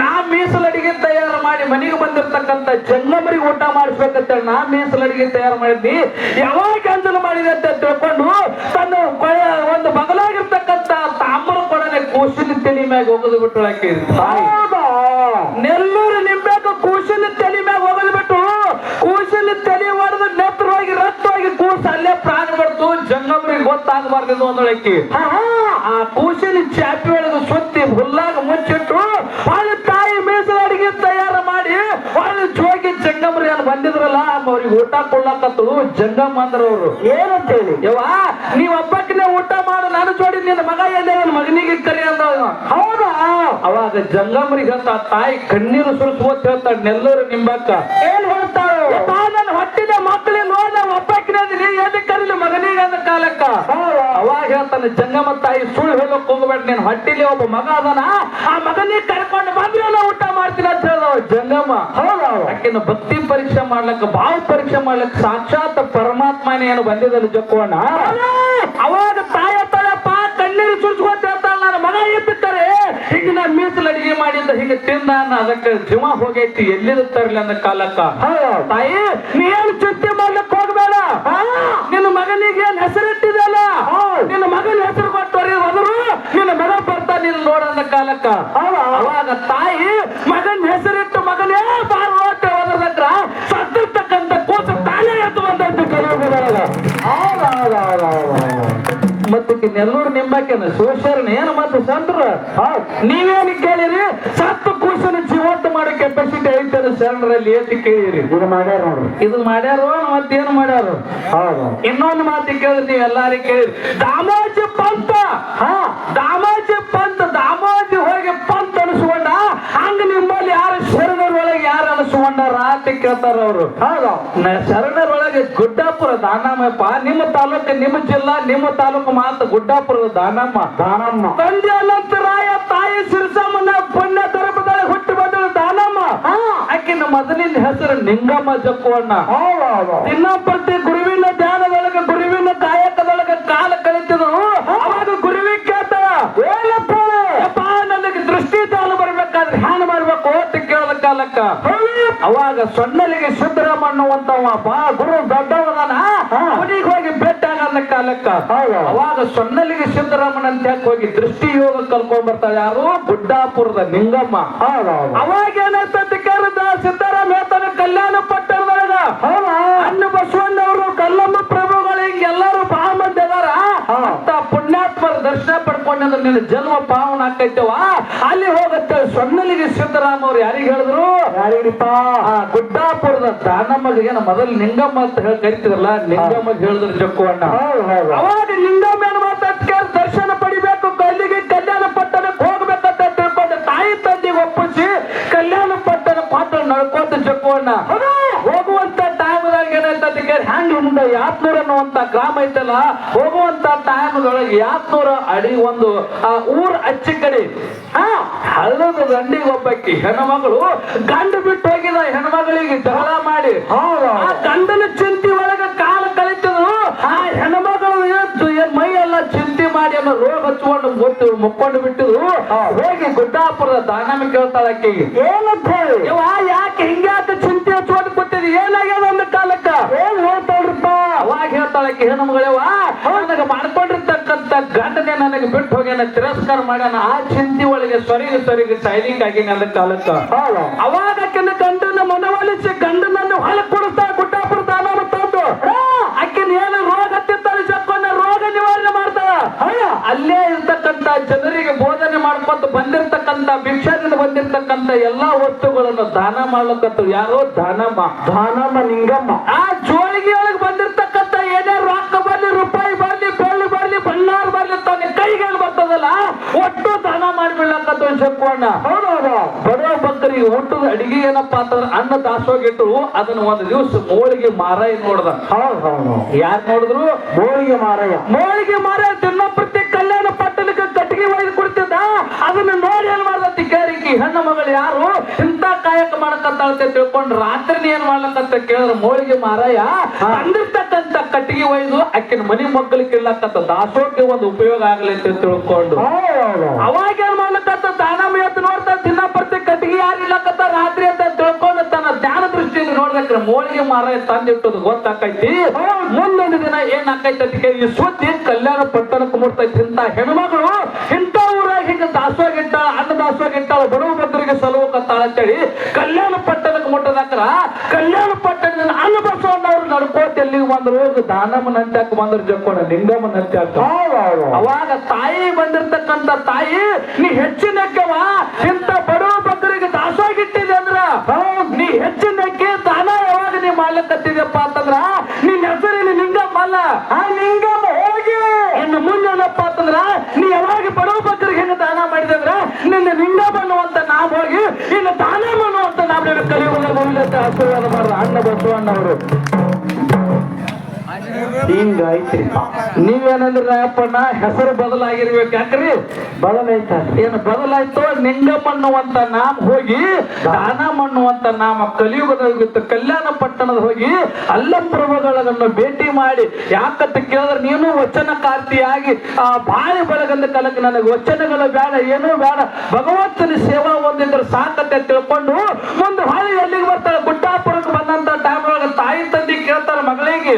S1: ನಾ ಮೀಸಲು ಅಡಿಗೆ ತಯಾರು ಮಾಡಿ ಮನೆಗೆ ಬಂದಿರ್ತಕ್ಕಂಥ ಜಂಗಮರಿಗೆ ಊಟ ಮಾಡಿಸ್ಬೇಕಂತ ನಾ ಮೀಸಲು ಅಡಿಗೆ ತಯಾರು ಮಾಡಿದ್ವಿ ಯಾವಾಗ ಕ್ಯಾನ್ಸಲ್ ಮಾಡಿದೆ ಅಂತ ತಿಳ್ಕೊಂಡು ತನ್ನ ಒಂದು ಕೊಡನೆ ಕೂಸಿನ ತಲೆ ಮ್ಯಾಗ ಹೋಗದು ಬಿಟ್ಟು ಆಕಿ ತಾಯಿ.
S2: ಹೌದಾ?
S1: ನೆಲ್ಲೂರು ನಿಂಬೆಕ ಕೂಸಿನ ತಲೆ ಮ್ಯಾಗ ಹೋಗದು ಬಿಟ್ಟು ಕೂಸಿನ ತಲೆ ಹೊಡೆದು ನೆತ್ರವಾಗಿ ರಕ್ತವಾಗಿ ಕೂಸ ಅಲ್ಲೇ ಪ್ರಾಣ ಬಿಡ್ತು ಜಂಗಮ್ರಿಗೆ ಗೊತ್ತಾಗಬಾರ್ದು ಅಂದೊಳಕಿ
S2: ಹಾ ಹಾ.
S1: ಆ ಕೂಸಿನ ಚಾಪಿ ಒಳಗೆ ಸುತ್ತಿ ಹುಲ್ಲಾಗ ಮುಚ್ಚಿಟ್ಟು ಅಲ್ಲಿ ತಾಯಿ ಮೀಸಲಾಡಿಗೆ ತಯಾರು ಮಾಡಿ ಅಲ್ಲಿ ಜೋಗಿ ಜಂಗಮ್ರಿ ಅಲ್ಲಿ ಬಂದಿದ್ರಲ್ಲ ಅವ್ರಿಗೆ ಊಟ ಕೊಡ್ಲಾಕತ್ತಳು ಜಂಗಮ್ ಅಂದ್ರವ್ರು.
S2: ಏನಂತೇಳಿ?
S1: ಯವ್ವ ನೀವ್ ಹಬ್ಬಕ್ಕನೆ ಊಟ ಮಾಡು ನಾನು ಜೋಡಿ ನಿನ್ನ ಮಗ ಎಲ್ಲಿ ಮಗನಿಗೆ ಕರಿ ಅಂದ
S2: ಹೌದಾ?
S1: ಅವಾಗ ಜಂಗಮರಿಗೆ ಹೇಳ್ತಾ ತಾಯಿ ಕಣ್ಣೀರು ಸುರಿಸ್ಬೋತ್ ಹೇಳ್ತಾಳೆ ನೆಲ್ಲೂರು ನಿಂಬಕ್ಕ.
S2: ಏನ್ ಹೇಳ್ತಾಳ?
S1: ನನ್ನ ಹೊಟ್ಟಿನ ಮಕ್ಕಳಿಗೆ ನೋಡ ಒಪ್ಪಕ್ಕಿನಲ್ಲಿ ಎಲ್ಲಿ ಕರೀಲಿ ಮಗನಿಗೆ ಅಂದ ಕಾಲಕ್ಕ. ಅವಾಗ ಹೇಳ್ತಾನೆ ಜಂಗಮ ತಾಯಿ ಸುಳ್ಳು ಹೇಳಕ್ ಹೋಗ್ಬೇಡ ನೀನ್ ಹೊಟ್ಟಿಲಿ ಒಬ್ಬ ಮಗ ಅದನ? ಆ ಮಗನಿಗೆ ಕರ್ಕೊಂಡು ಬಂದ್ರೆ ಊಟ ಮಾಡ್ತೀನಿ ಅಂತ ಹೇಳ್ದವ ಜಂಗಮ್ಮ
S2: ಹೌದಾ?
S1: ಭಕ್ತಿ ಪರೀಕ್ಷೆ ಮಾಡ್ಲಕ್ಕ ಭಾವ ಪರೀಕ್ಷೆ ಮಾಡ್ಲಕ್ಕ ಸಾಕ್ಷಾತ್ ಪರಮಾತ್ಮನೇ ಏನು ಬಂದಿದ್ದಲ್ಲ ಜಕ್ಕವಣ್ಣ ಮೀಸಲು ಅಡಿಗೆ ಮಾಡಿದ್ದ ಹೀಗೆ ತಿಂದ ಅದಕ್ಕೆ ಜೀವ ಹೋಗೈತಿ ಎಲ್ಲಿದ ತರಲಿ ಅಂದ ಕಾಲಕ್ಕ? ತಾಯಿ ನೀ ಏನು ಚಿಂತೆ ಮಾಡ್ಲಿಕ್ಕೆ ಹೋಗ್ಬೇಡ. ನಿನ್ನ ಮಗನಿಗೆ ಏನ್ ಹೆಸರಿಟ್ಟಿದಲ್ಲ ನಿನ್ನ ಮಗನ ಹೆಸರು ಕೊಟ್ಟವ್ರಿ ಹೋದ್ರು ನಿನ್ನ ಮಗ ಬರ್ತಾ ನೀನು ನೋಡಂದ ಕಾಲಕ್ಕ. ಅವಾಗ ತಾಯಿ ಮಗನ ಹೆಸರಿಟ್ಟು ನೆಲ್ಲೂರು ನಿಂಬಾಕೆನ ಶಿವಶರಣ ಏನು ಮತ್ತೆ ಸಂತರು ನೀವೇನು ಕೇಳಿರಿ? ಸತ್ತು ಕೂಸನ ಜೀವಂತ ಮಾಡೋ ಕೆಪಾಸಿಟಿ ಐತೆ ಅದು ಶರಣರಲ್ಲಿ ಏತಿ ಕೇಳಿರಿ.
S2: ಇದು ಮಾಡ್ಯಾರ ನೋಡ್ರಿ.
S1: ಇದು ಮಾಡ್ಯಾರ ಮತ್ತೇನು ಮಾಡ್ಯಾರು?
S2: ಹೌದು.
S1: ಇನ್ನೊಂದು ಮಾತು ಕೇಳಿದ್ರಿ ನೀವು ಎಲ್ಲಾರು ಕೇಳಿರಿ. ದಾಮೋಜಿ ಪಂತ
S2: ಹಾ.
S1: ದಾಮೋಜಿ ಪಂತ ದಾಮೋಜಿ ಹೋಗಿ ಪಂತ ಅನಿಸ್ಕೊಂಡ ಹಂಗ ನಿಮ್ಮಲ್ಲಿ ಯಾರು ಶರಣರೊಳಗೆ ಯಾರು ಅನಿಸ್ಕೊಂಡಾರ ಅಂತ ಕೇಳ್ತಾರ ಅವರು.
S2: ಹೌದು
S1: ಶರಣರೊಳಗೆ ಗುಡ್ಡಾಪುರ ದಾನಮ್ಮಪ್ಪ ನಿಮ್ಮ ತಾಲೂಕು ನಿಮ್ಮ ಜಿಲ್ಲಾ ನಿಮ್ಮ ತಾಲೂಕು ಮಾತ್ರ ಗುಡ್ಡಾಪುರದ ದಾನಮ್ಮ.
S2: ದಾನಮ್ಮ.
S1: ತಂದೆ ಅನಂತರಾಯ ತಾಯಿ ಸಿರಿಸಮ್ಮನ ಪುಣ್ಯ ತರಪದಲ್ಲಿ ಹುಟ್ಟು ಬಂದಳು ದಾನಮ್ಮ. ಆಕಿನ ಮೊದಲಿನ ಹೆಸರು ನಿಂಗಮ್ಮ ಜಕ್ಕುವಣ್ಣ.
S2: ಹೌದು
S1: ದಿನಪ್ರತಿ ಗುರುವಿನ ಧ್ಯಾನದೊಳಗೆ ಗುರುವಿನ ಕಾಯಕದೊಳಗೆ ಕಾಲ ಕಳಿತಿದ್ರು ಅವಾಗ ಗುರುವಿ ಕೇಳ್ತಾಳ
S2: ಏನಪ್ಪ
S1: ಯಪ್ಪ ನನಗೆ ದೃಷ್ಟಿ ದಾನ ಬರ್ಬೇಕಾದ್ರೆ ಹ್ಯಾನ ಮಾಡ್ಬೇಕು ಅಂತ ಕೇಳದ ಕಾಲಕ್ಕ ಅವಾಗ ಸೊನ್ನಲಿಗೆ ಸಿದ್ದರಾಮ ಅನ್ನುವಂತವ ಬಾ ಗುರು ದೊಡ್ಡವನ ಅವನಿಗೆ ಹೋಗಿ ಬೆಟ್ಟ ಆಗದ ಕಾಲಕ್ಕ. ಅವಾಗ ಸೊನ್ನಲಿಗೆ ಸಿದ್ದರಾಮನ್ ಅಂತ ಯಾಕೆ ಹೋಗಿ ದೃಷ್ಟಿ ಯೋಗ ಕಲ್ಕೊಂಡ್ ಬರ್ತಾರೆ ಯಾರು? ಬುಡ್ಡಾಪುರದ ನಿಂಗಮ್ಮ. ಅವಾಗ ಏನಾಯ್ತ ಕರೆದ ಸಿದ್ದರಾಮ ಹೇಳ್ತಾನೆ ಕಲ್ಯಾಣ
S2: ಪಟ್ಟಣದಾಗ
S1: ಅನ್ನ ಬಸವಣ್ಣವರು ಕಲ್ಲಮ್ಮ ಪ್ರಭುಗಳು ಹಿಂಗ ಎಲ್ಲರೂ ಬಹಳ ಮಂದಿ ಅದಾರ. ಅಂತ ಪುಣ್ಯಾತ್ಮರ ದರ್ಶನ ಪಡ್ಕೊಂಡ್ರೆ ನಿನ್ನ ಜನ್ಮ ಪಾವನ ಆಕೈತವ? ಅಲ್ಲಿ ಹೋಗತ್ತೆ ಸೊನ್ನಲಿಗೆ ಸಿದ್ದರಾಮ ಅವ್ರು ಯಾರಿಗೆ ಹೇಳಿದ್ರು?
S2: ಯಾರಿಗಪ್ಪ
S1: ಗುಡ್ಡಾಪುರದ ದಾನಮ್ಮಗೆ ಏನ ಮೊದಲು ನಿಂಗಮ್ಮ ಅಂತ ಹೇಳಿ ಕರಿತಿದ್ರಲ್ಲ ನಿಂಗಮ್ಮಗೆ ಹೇಳಿದ್ರು
S2: ಜಕ್ಕು ಅಣ್ಣ.
S1: ಅವಾಗ ನಿಂಗಮ್ಮ ಏನ್ ಮಾತಾಡ್ತಾರೆ ದರ್ಶನ ಪಡಿಬೇಕು ಕಲ್ಲಿಗೆ ಕಲ್ಯಾಣ ಪಟ್ಟಣಕ್ಕೆ ಹೋಗ್ಬೇಕಂತ ತಿಳ್ಕೊಂಡು ತಾಯಿ ತಂದೆಗೆ ಒಪ್ಪಿಸಿ ಕಲ್ಯಾಣ ಪಟ್ಟಣ ಪಾತ್ರ ನಡ್ಕೊಂತ ಹೋಗುವಂತ ಟೈಮ್ದಾಗ ಏನಾಯ್ತಂತ ಹ್ಯಾಂಗ್ ಮುಂದೆ ಯಾತ್ನೂರ್ ಅನ್ನುವಂತ ಗ್ರಾಮ ಐತಲ್ಲ ಹೋಗುವಂತ ಟೈಮ್ದೊಳಗೆ ಯಾತ್ನೂರ ಅಡಿ ಒಂದು ಆ ಊರ್ ಅಚ್ಚಿ ಕಡಿ ಹಾ ಹಳ್ಳದ ದಂಡಿಗೆ ಒಬ್ಬಕ್ಕೆ ಹೆಣ್ಮಗಳು ಗಂಡು ಬಿಟ್ಟು ಹೋಗಿದ ಹೆಣ್ಮಗಳಿಗೆ ಜಗಳ ಮಾಡಿ. ಆ ಗಂಡನ ಚಿಂತಿ ಒಳಗ ಕಾಲ ಕಳಿತದ್ರು ಆ ಹೆಣ್ಮಗಳು ಮೈ ಎಲ್ಲ ಚಿಂತಿ ಮಾಡಿ ಅನ್ನೋ ರೋಗ ಹಚ್ಕೊಂಡು ಗೊತ್ತು ಮುಕ್ಕೊಂಡು ಬಿಟ್ಟಿದ್ರು ಹೋಗಿ ಗುಡ್ಡಾಪುರದ ದಾನಮಿ ಕೇಳ್ತಾಳಕ್ಕೆ
S2: ಏನಂತ ಹೇಳಿ?
S1: ಯಾಕೆ ಯಾಕೆ ಹಿಂಗ್ಯಾಕೆ ಚಿಂತೆ ಹಚ್ಕೊಂಡು ಏನಾಗ್ಯದ ಒಂದು ಕಾಲಕ್ಕ?
S2: ಏನ್ ಹೇಳ್ತಾಳ್ರಪ್ಪ?
S1: ಅವಾಗ ಹೇಳ್ತಾಳಕ್ಕೆ ಹೆಣ್ಮಗಳವ ನನಗೆ ಮಾಡ್ಕೊಂಡಿರ್ತಕ್ಕಂಥ ಗಂಡನೇ ನನಗೆ ಬಿಟ್ಟು ಹೋಗ್ಯಾನ ತಿರಸ್ಕಾರ ಮಾಡ್ಯಾನ ಆ ಚಿಂತೆ ಒಳಗೆ ಸೊರಿಗೆ ಸೊರಿಗೆ ಸೈಲಿಂಗ್ ಆಗಿನ ಅಂದ ಕಾಲಕ್ಕ. ಅವಾಗ ಆಕಿನ ಗಂಡನ ಮನವೊಲಿಸಿ ಗಂಡನನ್ನು ಹೊಲಕ್ ಕೊಡಿಸ್ತಾ ಗುಡ್ಡಾಪುರ ದಾನ ತಂದು ಆಕಿನ ಏನು ರೋಗ ಹತ್ತಿತ್ತಾಳೆ ಚಕ್ಕೊಂಡ ರೋಗ ನಿವಾರಣೆ ಮಾಡ್ತಾಳ. ಅಲ್ಲೇ ಇರ್ತಕ್ಕಂಥ ಜನರಿಗೆ ಬೋಧನೆ ಮಾಡ್ಕೊಂತ ಭಿಕ್ಷಾದಿಂದ ಬಂದಿರ್ತಕ್ಕಂತ ಎಲ್ಲಾ ವಸ್ತುಗಳನ್ನು ದಾನ ಮಾಡ್ಲಕ್ಕಂತ ಯಾರೋ ದಾನಮ್ಮ.
S2: ದಾನಮ್ಮ ನಿಂಗಮ್ಮ.
S1: ಆ ಜೋಳಿಗೆ ಒಳಗೆ ಬಂದಿರ್ತಕ್ಕಂಥ ಏನೇ ರೊಕ್ಕ ಬರ್ಲಿ ರೂಪಾಯಿ ಬರ್ಲಿ ಬೆಳ್ಳಿ ಬರ್ಲಿ ಬಳ್ಳಾರ ಬರ್ಲಿ ತಾನೆ ಕೈಗೆ ಬರ್ತದಲ್ಲ ಒಟ್ಟು ದಾನ ಮಾಡ್ಬಿಡ್ಲಕ್ಕಂತ ಶಕ್ವಣ್ಣ.
S2: ಹೌದೌದು. ಬಡವ
S1: ಭಕ್ತರಿ ಭಕ್ತರಿಗೆ ಊಟದ ಅಡಿಗೆ ಏನಪ್ಪಾ ಅಂತಂದ್ರೆ ಅನ್ನ ದಾಸೋಗಿಟ್ರು ಅದನ್ನ ಒಂದು ದಿವಸ ಮೋಳಿಗೆ ಮಾರಾಯ ನೋಡ್ದ.
S2: ಹೌದು ಹೌದು
S1: ಯಾರು ನೋಡಿದ್ರು?
S2: ಮೋಳಿಗೆ ಮಾರಾಯ.
S1: ಮೋಳಿಗೆ ಮಾರಾಯ ದಿನಪ್ರತಿ ಕಲ್ಯಾಣ ಪಟ್ಟಣಕ್ಕೆ ಕಟ್ಟಿಗೆ ಒಯ್ದು ಕೊಡ್ತಿದ್ದ ಅದನ್ನ ನೋಡಿ ಏನ್ ಮಾಡ್ದತಿ ಕೇಳಿಕಿ ಹೆಣ್ಣು ಮಗಳು ಯಾರು? ಇಂತ ಕಾಯಕ ಮಾಡಕಂತ ತಿಳ್ಕೊಂಡು ರಾತ್ರಿ ಏನ್ ಮಾಡ್ಲಕ್ಕಂತ ಕೇಳಿದ್ರು ಮೋಳಿಗೆ ಮಾರಾಯ ಅಂದಿರ್ತಕ್ಕಂತ ಕಟ್ಟಿಗೆ ಒಯ್ದು ಅಕ್ಕಿನ ಮನಿ ಮಕ್ಕಳಿಗೆ ಇಲ್ಲಕ್ಕಂತ ದಾಸೋಹಕ್ಕೆ ಒಂದು ಉಪಯೋಗ ಆಗಲಿ ಅಂತ ತಿಳ್ಕೊಂಡು. ಅವಾಗ ಏನ್ ಮಾಡ್ಲಕತ್ತ ದಾನ ಅಂತ ನೋಡ್ತಾ ದಿನ ಪ್ರತಿ ಕಟ್ಟಿಗೆ ಯಾರು ಇಲ್ಲಕತ್ತ ರಾತ್ರಿ ಅಂತ ತಿಳ್ಕೊಂಡು ತನ್ನ ಧ್ಯಾನ ದೃಷ್ಟಿಯಿಂದ ನೋಡ್ಬೇಕ್ರೆ ಮೋಳಿಗೆ ಮಾರಾಯ ತಂದಿಟ್ಟದು ಗೊತ್ತಾಕೈತಿ. ಮುಂದೊಂದು ದಿನ ಏನ್ ಆಕೈತಿ ಅಂತ ಕೇಳಿ ಈ ಸುದ್ದಿ ಕಲ್ಯಾಣ ಪಟ್ಟಣಕ್ಕೆ ಮುಟ್ತೈತಿ. ಇಂತ ಹೆಣ್ಮಗಳು ಇಂಥ ಊರಾಗ ಹಿಂಗ ದಾಸೋಗಿಟ್ಟ ಅನ್ನ ದಾಸೋಗಿಟ್ಟ ಬಡವ ಭದ್ರಿಗೆ ಸಲುವಕತ್ತಾಳ ಅಂತೇಳಿ ಕಲ್ಯಾಣ ಪಟ್ಟಣಕ್ಕೆ ಮುಟ್ಟದಾಕ್ರ ಕಲ್ಯಾಣ ಪಟ್ಟಣದ ಅನ್ನ ಬಸವಣ್ಣವ್ರು ನಡ್ಕೋತ ಎಲ್ಲಿಗೆ ಬಂದ್ರು? ದಾನಮ್ಮ ನಂತ್ಯಾಕ ಬಂದ್ರು ಜಕ್ಕೋಣ ಲಿಂಗಮ್ಮ ನಂತ್ಯಾಕ
S2: ಹೌದು ಹೌದು.
S1: ಅವಾಗ ತಾಯಿ ಬಂದಿರ್ತಕ್ಕಂತ ತಾಯಿ ನೀ ಹೆಚ್ಚಿನಕ್ಕವ ಇಂತ ಬಡವ ಭಕ್ತರಿಗೆ ದಾಸವಾಗಿಟ್ಟಿದೆ ಅಂದ್ರ ನೀ ಹೆಚ್ಚಿನಕ್ಕೆ ದಾನ ಯಾವಾಗ ನೀ ಮಾಡ್ಲಕತ್ತಿದ್ಯಪ್ಪ ಅಂತಂದ್ರ ನಿನ್ನ ಹೆಸರಿನ ಲಿಂಗಮ್ಮ ಅಲ್ಲ.
S2: ಆ ಲಿಂಗಮ್ಮ ಹೋಗಿ.
S1: ಇನ್ನು ಮುಂದೇನಪ್ಪ ಅಂತಂದ್ರ ನೀ ಯಾವಾಗ ಬಡವ ಭಕ್ತರಿಗೆ ಹೆಂಗ ದಾನ ಮಾಡಿದಂದ್ರ ನಿನ್ನ ನಿಂಗಮ್ಮ ಅನ್ನುವಂತ ನಾಮ ಹೋಗಿ ಇನ್ನು ದಾನ ಅನ್ನುವಂತ ನಾಮ ಕಲಿಯುವ ಗೋವಿಂದ ಆಶೀರ್ವಾದ ಮಾಡ್ರ ಅಣ್ಣ ಬಸವಣ್ಣವರು
S2: ಹಿಂಗ ಐತ್ರಿಪ್ಪ
S1: ನೀವೇನಂದ್ರೆ ಅಪ್ಪಣ್ಣ ಹೆಸರು ಬದಲಾಗಿರ್ಬೇಕು ಯಾಕ್ರಿ?
S2: ಬದಲಾಯ್ತ
S1: ಏನು ಬದಲಾಯ್ತು? ನಿಂಗಮ್ಮ ಅನ್ನುವಂತ ನಾಮ ಹೋಗಿ ದಾನಮ್ಮ ಅನ್ನುವಂತ ನಾಮ ಕಲಿಯುಗದ ಕಲ್ಯಾಣ ಪಟ್ಟಣದ ಹೋಗಿ ಅಲ್ಲಪ್ರಭುಗಳನ್ನು ಭೇಟಿ ಮಾಡಿ ಯಾಕಂತ ಕೇಳಿದ್ರೆ ನೀನು ವಚನಕಾರ್ತಿಯಾಗಿ ಆ ಬಾಳೆ ಬೆಳಗಂದ ಕಲಕ್ಕೆ ನನಗೆ ವಚನಗಳ ಬೇಡ ಏನೂ ಬೇಡ. ಭಗವಂತನ ಸೇವಾ ಒಂದಿದ್ರೆ ಸಾಕತ್ತೆ ತಿಳ್ಕೊಂಡು ಒಂದು ಹೊಳಿ ಎಲ್ಲಿಗೆ ಬರ್ತಾಳೆ ಗುಡ್ಡಾಪುರಕ್ಕೆ ಬಂದಂತ ಟೈಮ್ ಒಳಗೆ ತಾಯಿ ತಂದೆ ಕೇಳ್ತಾರ ಮಗಳಿಗೆ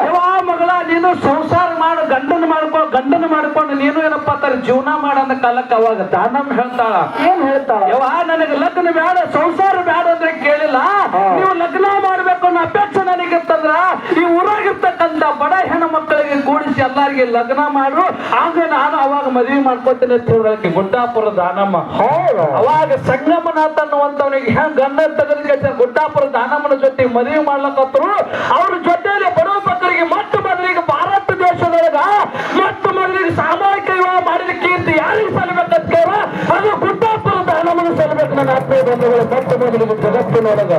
S1: ಯವ್ವ ಮಗಳ ನೀನು ಸಂಸಾರ ಮಾಡು ಗಂಡನ ಮಾಡ್ಕೊ ಗಂಡನ ಮಾಡ್ಕೊಂಡು ನೀನು ಏನಪ್ಪಾ ಅಂತಾರ ಜೀವನ ಮಾಡಂದ ಕಾಲಕ್ಕೆ ಅವಾಗ ದಾನಮ್ಮ ಹೇಳ್ತಾಳ
S2: ಏನ್ ಹೇಳ್ತಾಳ
S1: ಯವ್ವ ನನಗೆ ಲಗ್ನ ಬೇಡ ಸಂಸಾರ ಬೇಡ ಅಂದ್ರೆ ಕೇಳಿಲ್ಲ. ನೀವು ಲಗ್ನ ಮಾಡ್ಬೇಕು ಅನ್ನೋ ಅಪೇಕ್ಷೆ ನನಗಿತ್ತಂದ್ರ ಈ ಊರಾಗಿರ್ತಕ್ಕಂಥ ಬಡ ಹೆಣ್ಣು ಮಕ್ಕಳಿಗೆ ಕೂಡಿಸಿ ಎಲ್ಲಾರಿಗೆ ಲಗ್ನ ಮಾಡು. ಆಗ ನಾನು ಅವಾಗ ಮದುವೆ ಮಾಡ್ಕೊತೀನಿ ಅಂತ ಗುಡ್ಡಾಪುರ ದಾನಮ್ಮ. ಅವಾಗ ಸಂಗಮನಾಥ ಅನ್ನುವಂತವನಿಗೆ ಹೆಂಗ್ ಗಂಡ ತಗದ್ ಗುಡ್ಡಾಪುರ ದಾನಮ್ಮನ ಜೊತೆ ಮದುವೆ ಮಾಡ್ಲಕತ್ತರು ಅವ್ರ ಜೊತೆಯಲ್ಲಿ ಬಡವ ಮಕ್ಕಳಿಗೆ ಮೊಟ್ಟ ಮೊದಲಿಗೆ ಭಾರತ ದೇಶದೊಳಗ ಮೊಟ್ಟ ಮೊದಲಿಗೆ ಸಾಮೂಹಿಕ ವಿವಾಹ ಮಾಡಲಿಕ್ಕೆ ಅಂತ ಯಾರಿಗೆ ಸಲ್ಲಬೇಕಂತ ಕೇಳ ಅದು ಗುಡ್ಡಾಪುರ ದಾನಮ್ಮನ ಸಲ್ಲಬೇಕು ನನ್ನ ಆತ್ಮೀಯ ಬಂಧುಗಳು. ಮೊಟ್ಟ ಮೊದಲಿಗೆ ಜಗತ್ತಿನೊಳಗ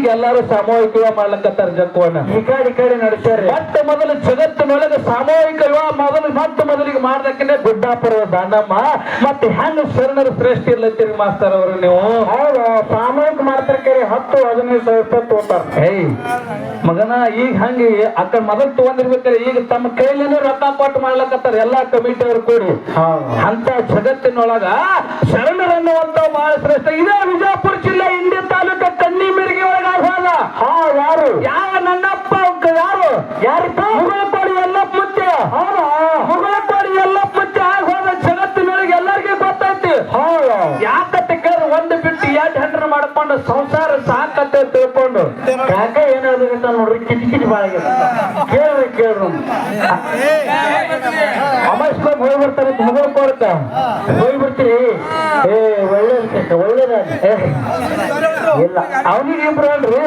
S1: ಈಗ ಎಲ್ಲರೂ ಸಾಮೂಹಿಕ ವಿವಾಹ ಮಾಡ್ಲಕತ್ತಾರ ಜಗತ್ತುವನ್ನ
S2: ಈ ಕಡೆ ಈ ಕಡೆ ನಡೆಸ್ಯಾರ
S1: ಮತ್ತೆ ಮೊದಲು ಜಗತ್ತಿನೊಳಗೆ ಸಾಮೂಹಿಕ ವಿವಾಹ ಮೊದಲು ಮತ್ತೆ ಮೊದಲಿಗೆ ಮಾಡ್ದಕ್ಕೆ ಗುಡ್ಡಾಪುರದ ದಾಂಡಮ್ಮ ಮತ್ತೆ ಹೆಂಗ ಶರಣರ ಶ್ರೇಷ್ಠ ಇರ್ಲತ್ತೀರಿ ಮಾಸ್ತರ್ ಅವರು ನೀವು.
S2: ಹೌದು ಸಾಮೂಹಿಕ ಮಾಡ್ತಿರ್ಕೇರಿ ಹತ್ತು ಹದಿನೈದು ಸಾವಿರ ರೂಪಾಯಿ ತಗೋತಾರ.
S1: ಏಯ್ ಮಗನ ಈಗ ಹಂಗೆ ಅಕ್ಕ ಮೊದಲು ತಗೊಂಡಿರ್ಬೇಕಾರೆ ಈಗ ತಮ್ಮ ಕೈಲಿನ ರೊಕ್ಕ ಕೊಟ್ಟು ಮಾಡ್ಲಕತ್ತಾರ ಎಲ್ಲಾ ಕಮಿಟಿ ಅವ್ರು ಕೂಡಿ. ಅಂತ ಜಗತ್ತಿನೊಳಗ ಶರಣರನ್ನುವಂತ ಬಹಳ ಶ್ರೇಷ್ಠ ಇದೇ ವಿಜಯಪುರ ಜಿಲ್ಲೆ ಇಂಡಿ ತಾಲೂಕ ಕನ್ನಿ ಮೆರಿಗೆ ಒಳಗ ಹೋದ
S2: ಹಾ ಯಾರು
S1: ಯಾವ ನನ್ನಪ್ಪ ಯಾರು
S2: ಯಾರಿಪ್ಪ
S1: ಮುಗಳಕೋಡಿ ಎಲ್ಲಪ್ಪ ಮುತ್ತೆ
S2: ಹೌದಾ
S1: ಮುಗಳಕೋಡಿ ಎಲ್ಲಪ್ಪ ಮುತ್ತೆ ಆಗ ಹೋದ ಜಗತ್ತಿನೊಳಗೆ ಎಲ್ಲರಿಗೂ ಗೊತ್ತೈತಿ
S2: ಹೌದು
S1: ಯಾಕತ್ತೆ ಕೇಳಿ ಒಂದು ಬಿಟ್ಟು ಎರಡು ಹೆಂಡ್ರ ಮಾಡ್ಕೊಂಡು ಸಂಸಾರ ಸಾಕತ್ತೆ ತಿಳ್ಕೊಂಡು
S2: ಯಾಕ ಏನಾದ್ರು ಅಂತ ನೋಡ್ರಿ ಕಿಟಿ ಕಿಟಿ ಬಾಳಿಗೆ ಕೇಳ್ರಿ ಕೇಳ್ರಿ
S1: ಅಮಸ್ಕೊಂಡು ಹೋಗಿ ಬರ್ತಾರೆ ಮುಗಳಕೋಡಕ್ಕ
S2: ಹೋಗಿ ಇಲ್ಲ.
S1: ಅವನಿಗೆ ಇಬ್ರು ಅಲ್ರಿ.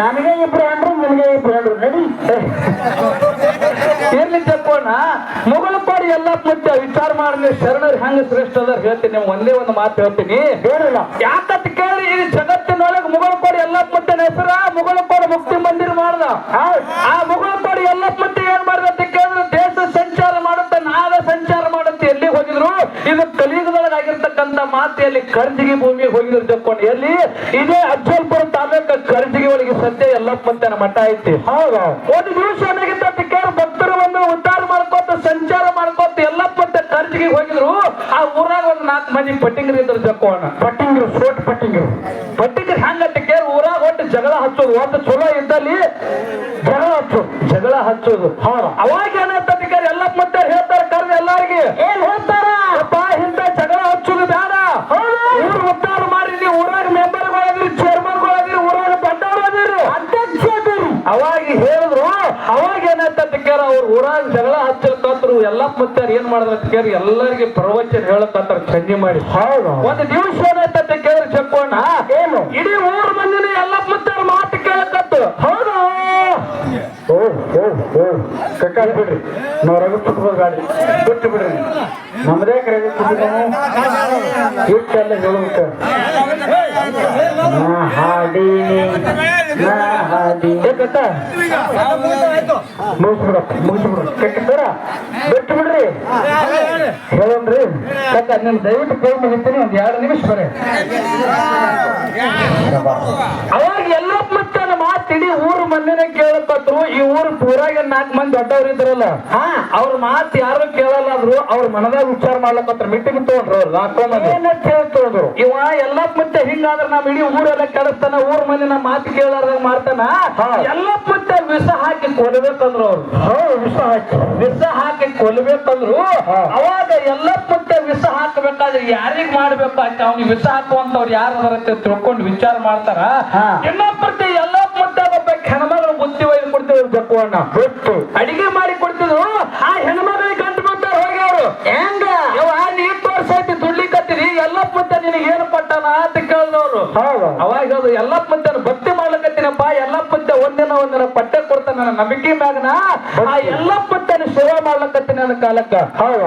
S2: ನನಗೆ ಇಬ್ರು ಅಂದ್ರು ನಿನಗೆ ಇಬ್ರು ಅಂದ್ರು ನಡಿ.
S1: ಇರ್ಲಿ ತಕ್ಕೋಣ ಮುಗಳಕೋಡಿ ಎಲ್ಲ ಮುಚ್ಚ. ವಿಚಾರ ಮಾಡಿದ್ರೆ ಶರಣರು ಹೆಂಗ ಶ್ರೇಷ್ಠ ಅದ ಹೇಳ್ತೀನಿ ನಿಮ್ಗೆ ಒಂದೇ ಒಂದು ಮಾತು ಹೇಳ್ತೀನಿ.
S2: ಹೇಳಿಲ್ಲ
S1: ಯಾಕತ್ ಕೇಳಿ ಈ ಜಗತ್ತಿನೊಳಗೆ ಪಾಡಿ ಎಲ್ಲ ಮುಟ್ಟನ ಹೆಸರ ಮುಗಳಕೋಡಿ ಮುಕ್ತಿ ಮಂದಿರ ಮಾಡ್ದ. ಆ ಮುಗಳಕೋಡಿ ಎಲ್ಲ ಮುಟ್ಟಿ ಏನ್ ಆಗಿರ್ತಕ್ಕಂಥ ಕರ್ಜಿಗೆ ಭೂಮಿ ಭೂಮಿಗೆ ಹೋಗಿದ್ರು ಎಲ್ಲಿ? ಇದೇ ಅಜ್ಜಲ್ಪುರ ತಾಲೂಕ ಕರ್ಜಿಗಿ ಒಳಗೆ ಸದ್ಯ ಎಲ್ಲಪ್ಪಂತನ ಮಠ ಐತಿ.
S2: ಹೌದು.
S1: ಒಂದು ದಿವಸ ಏನಾಗಿತ್ತು ಅಂತ ಕೇಳಿ. ಭಕ್ತರು ಒಂದು ಉದ್ಧಾರ ಮಾಡ್ಕೋತ ಸಂಚಾರ ಮಾಡ್ಕೋತ ಎಲ್ಲಪ್ಪಂತ ಕರ್ಜಿಗೆ ಹೋಗಿದ್ರು. ಆ ಊರಾಗ ಒಂದು ನಾಲ್ಕು ಮಂದಿ ಪಟ್ಟಿಂಗ್ರ ಇದ್ರು ಜಕ್ಕೋಣ
S2: ಪಟ್ಟಿಂಗ್ರು ಸೋಟ್ ಪಟ್ಟಿಂಗ್ರು.
S1: ಪಟ್ಟಿಂಗ್ರ ಹಂಗಂತ ಕೇಳಿ. ಊರಾಗ ಒಟ್ಟು ಜಗಳ ಹಚ್ಚೋದು. ಒಂದು ಚಲೋ ಇದ್ದಲ್ಲಿ ಜಗಳ ಹಚ್ಚೋದು. ಜಗಳ ಹಚ್ಚೋದು.
S2: ಹೌದು.
S1: ಅವಾಗ ಏನಂತ ಕೇಳಿ ಎಲ್ಲ ಮತ್ತೆ ಹೇಳ್ತಾರೆ ಕರ್ದು ಎಲ್ಲಾರಿಗೆ
S2: ಏನ್ ಹೇಳ್ತಾರ
S1: ಅಪ್ಪ ಇಂಥ ಜಗಳ ಹಚ್ಚೋದು ಬೇಡ ಊರು ಉದ್ಧಾರ ಮಾಡಿ ನೀವು ಊರಾಗ ಮೆಂಬರ್ಗಳದಿರಿ ಚೇರ್ಮನ್ಗಳದಿರಿ ಊರಾಗ ಬಂದವರದಿರಿ
S2: ಅಧ್ಯಕ್ಷ ಅದೀರಿ.
S1: ಅವಾಗ ಹೇಳಿದ್ರು ಅವಾಗ ಏನಾಯ್ತಂತ ಕೇಳ ಅವ್ರು ಊರಾಗ ಜಗಳ ಹಚ್ಚಲ್ಕಂತ್ರು ಎಲ್ಲ ಮತ್ತೆ ಏನ್ ಮಾಡಿದ್ರ ಅಂತ ಕೇಳಿ ಎಲ್ಲರಿಗೆ ಪ್ರವಚನ ಹೇಳಕತ್ತಾರ ಚಂದಿ ಮಾಡಿ.
S2: ಹೌದು.
S1: ಒಂದು ದಿವಸ ಏನಾಯ್ತಂತ ಕೇಳಿ ಚಕ್ಕೋಣ?
S2: ಏನು?
S1: ಇಡೀ ಊರ್ ಮಂದಿನ ಎಲ್ಲ ಮತ್ತೆ ಮಾತು ಕೇಳಕತ್ತು.
S2: ಹೌದು. ಓ ಓ ಓ. ಬಿಡ್ರಿ. ನಾವು ಕುಟ್ಬೋದು ಗಾಡಿ. ಬಿಟ್ಟು ಬಿಡ್ರಿ. ನಮ್ದೇ ಕ್ರೆಡಿಟ್ ಇಟ್ಟೆಲ್ಲ ಹಾಡೀನಿ ನಾ ಹಾಡಿ ಮುಗಿಸ್ಬಿಡಪ್ಪ ಮುಗಿಸ್ಬಿಡು ಕೆಟ್ಟರ ಬಿಟ್ಟು ಬಿಡ್ರಿ
S1: ಹೇಳನ್ರಿ ಕಟ್ಟ ನಿಮ್ ದಯವಿಟ್ಟು ಕೈ ಮುಗಿತೀನಿ, ಒಂದ್ ಎರಡು ನಿಮಿಷ ಬರೀ ಅವಾಗ ಎಲ್ಲ ಇಡೀ ಊರು ಮಂದಿನ ಕೇಳಕತ್ರು ಈ ಊರು ಪೂರಾಗ ನಾಲ್ಕು ಮಂದಿ ದೊಡ್ಡವ್ರು ಇದ್ರಲ್ಲ
S2: ಹಾ.
S1: ಅವ್ರ ಮಾತು ಯಾರು ಕೇಳಲ್ಲಾದ್ರು ಅವ್ರ ಮನದಾಗ ವಿಚಾರ ಮಾಡ್ಲಕತ್ರ ಮಿಟ್ಟಿಗೆ ತಗೊಂಡ್ರು ಅವ್ರು ನಾಲ್ಕು ಮಂದಿ.
S2: ಏನಂತ ಹೇಳ್ತೋದ್ರು
S1: ಇವ ಎಲ್ಲ ಮತ್ತೆ ಹಿಂಗಾದ್ರೆ ನಮ್ ಇಡೀ ಊರೆಲ್ಲ ಕೆಡಿಸ್ತಾನ ಊರ್ ಮಂದಿ ನಮ್ಮ ಮಾತು ಕೇಳಾರ್ದಾಗ ಮಾಡ್ತಾನ? ಎಲ್ಲಾ ಮತ್ತೆ ವಿಷ ಹಾಕಿ ಕೊಲ್ಬೇಕಂದ್ರು ಅವ್ರು.
S2: ವಿಷ ಹಾಕಿ.
S1: ವಿಷ ಹಾಕಿ ಕೊಲ್ಬೇಕಂದ್ರು. ಅವಾಗ ಎಲ್ಲ ಮತ್ತೆ ವಿಷ ಹಾಕಬೇಕಾದ್ರೆ ಯಾರಿಗ್ ಮಾಡ್ಬೇಕು? ಅಂತ ಅವ್ನಿಗೆ ವಿಷ ಹಾಕುವಂತವ್ರು ಯಾರು ಅದಾರ ಅಂತ ತಿಳ್ಕೊಂಡು ವಿಚಾರ ಮಾಡ್ತಾರ?
S2: ಹಾ.
S1: ಇನ್ನೊಬ್ಬರ್ತಿ ಎಲ್ಲ
S2: ಬಿಟ್ಟು
S1: ಅಡಿಗೆ ಮಾಡಿ ಕೊಡ್ತಿದ್ರು. ಆ ಹೆಣ್ಮಗಳಿಗೆ ಗಂಟು ಬಂದಾರ ಹೋಗಿ ಅವರು.
S2: ಹೆಂಗ?
S1: ಯವ್ವ ನೀರ್ ತೋರ್ಸೈತಿ ದುಡ್ಲಿಕತ್ತೀರಿ ಎಲ್ಲಪ್ಪ ಮತ್ತೆ ನಿನಗೆ ಏನು ಪಟ್ಟನ ಅಂತ ಕೇಳಿದವ್ರು. ಅವಾಗ ಅದು ಎಲ್ಲ ಮತ್ತೆ ಭಕ್ತಿ ಮಾಡ್ಲಕತ್ತಿನಪ್ಪ ಎಲ್ಲ ಮತ್ತೆ ಒಂದಿನ ಒಂದಿನ ಪಟ್ಟೆ ಕೊಡ್ತಾನ ನನ್ನ ನಂಬಿಕೆ ಮ್ಯಾಗನ. ಆ ಎಲ್ಲ ಪಟ್ಟೆನ ಸೇವೆ ಮಾಡ್ಲಕತ್ತೀನಿ ನನ್ನ ಕಾಲಕ್ಕ.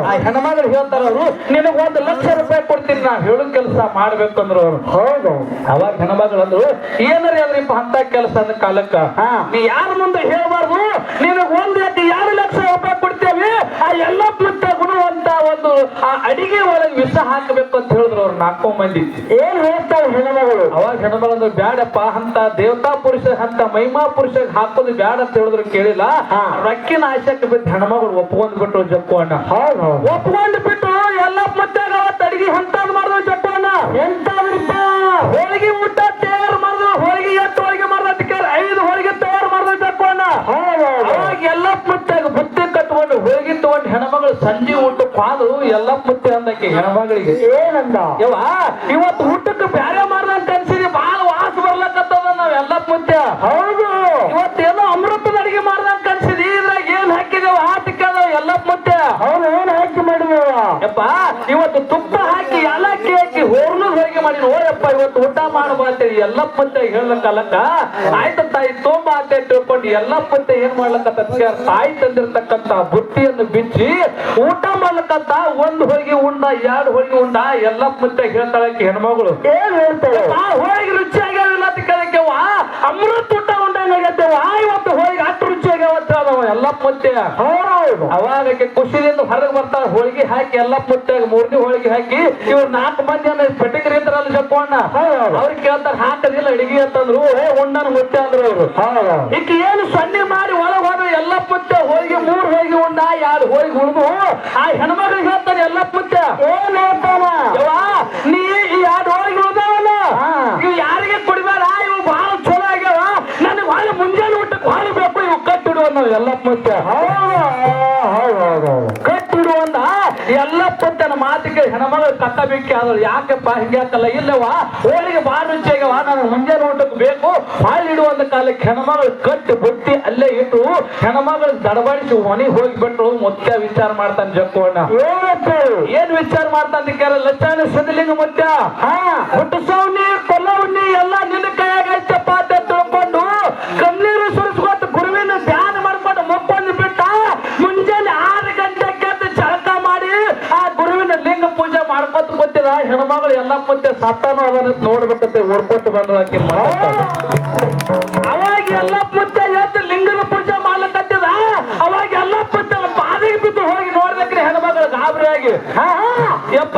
S1: ಆ ಹೆಣ್ಮಗಳು ಹೇಳ್ತಾರ ಅವರು ನಿನಗ ಒಂದು ಲಕ್ಷ ರೂಪಾಯಿ ಕೊಡ್ತೀನಿ ನಾ ಹೇಳು ಕೆಲಸ ಮಾಡ್ಬೇಕಂದ್ರು ಅವ್ರು.
S2: ಹೌದು.
S1: ಅವಾಗ ಹೆಣ್ಮಗಳು ಅಂದ್ರು ಏನರಿ ಅದ್ರಿಪ್ಪ ಅಂತ ಕೆಲಸ ಅಂದ ಕಾಲಕ್ಕ.
S2: ಹಾ.
S1: ನೀ ಯಾರ ಮುಂದೆ ಹೇಳ್ಬಾರ್ದು? ನಿನಗ ಒಂದ್ ಯಾರು ಲಕ್ಷ ಎಲ್ಲ ಬಿಟ್ಟ ಗುಣವಂತ ಒಂದು ಆ ಅಡಿಗೆ ಒಳಗೆ ವಿಷ ಹಾಕಬೇಕು ಅಂತ ಹೇಳಿದ್ರು ಅವ್ರು ನಾಲ್ಕು ಮಂದಿ.
S2: ಏನ್ ಹೇಳ್ತಾರೆ ಹೆಣ್ಮಗಳು?
S1: ಅವಾಗ ಹೆಣ್ಮಗಳು ಬ್ಯಾಡಪ್ಪ ಅಂತ ದೇವತಾ ಪುರುಷ ಅಂತ ಮಹಿಮಾ ಪುರುಷ ಹಾಕೋದು ಬ್ಯಾಡ ಅಂತ ಹೇಳಿದ್ರು ಕೇಳಿಲ್ಲ. ರಕ್ಕಿನ ಆಶಕ್ಕೆ ಬಿಟ್ಟು ಹೆಣ್ಮಗಳು ಒಪ್ಕೊಂಡ್ ಬಿಟ್ರು ಜಪ್ಪು ಅಣ್ಣ ಒಪ್ಕೊಂಡ್ ಬಿಟ್ಟು ಎಲ್ಲ ಮತ್ತೆ ಅಡಿಗೆ ಹಂತ ಮಾಡಿದ್ರು ಜಪ್ಪು ಅಣ್ಣ
S2: ಎಂತ
S1: ಹೋಳಿಗೆ ಊಟ ತಯಾರು ಮಾಡಿದ್ರು ಹೋಳಿಗೆ ಎಷ್ಟು ಹೋಳಿಗೆ ಮಾಡಿದ್ರು ಐದು ಹೋಳಿಗೆ ತಯಾರು ಮಾಡಿದ್ರು ಜಪ್ಪು ಅಣ್ಣ
S2: ಹೌದು
S1: ಅವಾಗ ಎಲ್ಲ ಮುತ್ತಾಗ ಬುತ್ತಿ ಕಟ್ಕೊಂಡು ಹೋಗಿ ತಗೊಂಡು ಹೆಣ್ಮಗಳು ಸಂಜೆ ಊಟ ಪಾಲು ಎಲ್ಲ ಮುತ್ತೆ ಅಂದಕ್ಕೆ ಹೆಣ್ಮಗಳಿಗೆ.
S2: ಏನಂದ?
S1: ಯವ್ವ ಇವತ್ತು ಊಟಕ್ಕೆ ಬ್ಯಾರೆ ಮಾಡ್ದಂತ ಅನ್ಸಿದ್ರಿ ಬಾಳ ವಾಸ ಬರ್ಲಕತ್ತದ ನಾವ್ ಎಲ್ಲ ಮುತ್ಯ
S2: ಹೌದು.
S1: ಇವತ್ತೇನೋ ಅಮೃತದ ಅಡಿಗೆ ಮಾಡ್ದಂತ ಅನ್ಸಿದ್ರಿ ಇದ್ರಾಗ ಏನ್ ಹಾಕಿದೇವ ಆತ ತಿಕ್ಕದ ಎಲ್ಲ ಮುತ್ಯ
S2: ಅವ್ರು ಏನ್ ಹಾಕಿ ಮಾಡಿದೇವ
S1: ಯಪ್ಪ ಇವತ್ತು ತುಪ್ಪ ಹಾಕಿ ಏಲಕ್ಕಿ ಹಾಕಿ ಹೋರ್ನು ಹೋಗಿ ಮಾಡಿ ಓಯಪ್ಪ ಇವತ್ತು ಊಟ ಮಾಡುವ ಅಂತೇಳಿ ಎಲ್ಲ ಹೇಳ ಹೇಳಕ್ಕಲ್ಲಕ್ಕ ಆಯ್ತು ತಾಯಿ ತೋಂಬ ಅಂತ ತಿಳ್ಕೊಂಡು ಎಲ್ಲಪ್ಪಂತ ಏನ್ ಮಾಡ್ಲಕ್ಕ ತಾಯಿ ತಂದಿರ್ತಕ್ಕಂತ ಬುಟ್ಟಿಯನ್ನು ಬಿಚ್ಚಿ ಊಟ ಮಾಡ್ಲಕ್ಕಂತ ಒಂದ್ ಹೋಳಿಗೆ ಉಂಡ ಎರಡು ಹೋಳಿಗೆ ಉಂಡ. ಎಲ್ಲಪ್ಪತ್ತೆ ಹೇಳ್ತಾಳಕ್ಕೆ ಹೆಣ್ಮಗಳು.
S2: ಏನ್ ಹೇಳ್ತಾಳೆ?
S1: ಆ ಹೋಳಿಗೆ ರುಚಿ ಆಗ್ಯಾವಿಲ್ಲ ಅಂತ ಅಮೃತ ಊಟ ಉಂಡಂಗಾಗತ್ತೆ ವಾ ಇವತ್ತು ಹೋಳಿಗೆ ಅದಾವ ಎಲ್ಲ ಮುತ್ತೆ ಅವಾಗಕ್ಕೆ ಖುಷಿಯಿಂದ ಹೊರಗೆ ಬರ್ತಾರ ಹೋಳಿಗೆ ಹಾಕಿ ಎಲ್ಲ ಮುತ್ತೆ ಮೂರನೇ ಹೋಳಿಗೆ ಹಾಕಿ ಇವ್ರು ನಾಲ್ಕು ಮಂದಿ ಅನ್ನ ಪೆಟ್ಟಿಗೆ ಇದ್ರಲ್ಲ ಜಪ್ಪಣ್ಣ. ಅವ್ರಿಗೆ ಕೇಳ್ತಾರ ಹಾಕದಿಲ್ಲ ಅಡಿಗೆ ಅಂತಂದ್ರು ಏ ಉಣ್ಣನ ಮುತ್ತೆ ಅಂದ್ರು ಅವ್ರು. ಈಗ ಏನು ಸೊನ್ನೆ ಮಾಡಿ ಒಳಗೆ ಹೋದ್ರೆ ಎಲ್ಲ ಮುತ್ತೆ ಹೋಳಿಗೆ ಮೂರ್ ಹೋಳಿಗೆ ಉಂಡ ಯಾರು ಹೋಳಿಗೆ ಉಳಿದು ಆ ಹೆಣ್ಮಗಳಿಗೆ ಹೇಳ್ತಾನೆ ಎಲ್ಲ ಮುತ್ತೆ
S2: ಏನ್ ಹೇಳ್ತಾನ?
S1: ನೀ ಈ ಎರಡು ಹೋಳಿಗೆ ಉಳ್ದಾವಲ್ಲ? ಇವ್ ಯಾರಿಗೆ ಕುಡಿಬೇಡ ಇವು ಬಹಳ ಚಲೋ ಆಗ್ಯಾವ ನನಗೆ ಹೊಳೆ ಮುಂಜಾನೆ ಊಟಕ್ಕೆ ಹೊಳೆ ಬೇಕು ಇವು ಕಟ್ಟಿಡುವ ಕಟ್ಟಿಡುವಂತ ಪುಟ್ಟನ ಮಾತಿಗೆ ಹೆಣ್ಮಗಳು ಕಟ್ಟಬೇಕೆ ಆದಳು. ಯಾಕಪ್ಪ ಹಿಂಗೆ ಹಾಕಲ್ಲ? ಇಲ್ಲವಾ ಹೋಳಿಗೆ ಬಾರ ರುಚಿ ನಾನು ಮುಂದೆ ಮುಂಜಾನೆ ಊಟಕ್ಕೆ ಬೇಕು. ಹಾಳಿಡುವಂತ ಕಾಲಕ್ಕೆ ಹೆಣ್ಮಗಳು ಕಟ್ಟಿ ಬುಟ್ಟಿ ಅಲ್ಲೇ ಇಟ್ಟು ಹೆಣ್ಮಗಳು ದಡಬಡಿಸಿ ಮನೆಗೆ ಹೋಗಿ ಬಿಟ್ರು. ಮುತ್ಯ ವಿಚಾರ ಮಾಡ್ತಾನೆ ಜಕ್ಕವಣ್ಣ.
S2: ಏನ್
S1: ವಿಚಾರ ಮಾಡ್ತಾನೆ ಕೇಳ ಲಚ್ಚಾನ ಸದಲಿಂಗ ಮುತ್ಯ.
S2: ಹಾ.
S1: ಹುಟ್ಟಸವ್ನಿ ಕೊಲ್ಲವ್ನಿ ಎಲ್ಲ ನಿನ್ನ ಕೈಯಾಗ ಅಂತ ತಿಳ್ಕೊಂಡು ಕಣ್ಣೀರು ಹೆಣ್ಮಗಳು ಎಲ್ಲ ಮುಂದೆ ಸತ್ತಾನು ಅವನ ನೋಡ್ಬೇಕಂತೆ ಓಡ್ಕೊಟ್ಟು ಬಂದು ಆಕೆ. ಅವಾಗ ಎಲ್ಲ ಮುಂದೆ ಎದ್ದು ಲಿಂಗನ ಪೂಜೆ ಮಾಡ್ಲಕತ್ತಿದ ಅವಾಗ ಎಲ್ಲ ಮುಂದೆ ಬಾದಿಗೆ ಬಿದ್ದು ಹೋಗಿ ನೋಡ್ಬೇಕ್ರಿ ಹೆಣ್ಮಗಳು ಗಾಬರಿ ಆಗಿ
S2: ಹಾ ಹಾ.
S1: ಯಪ್ಪ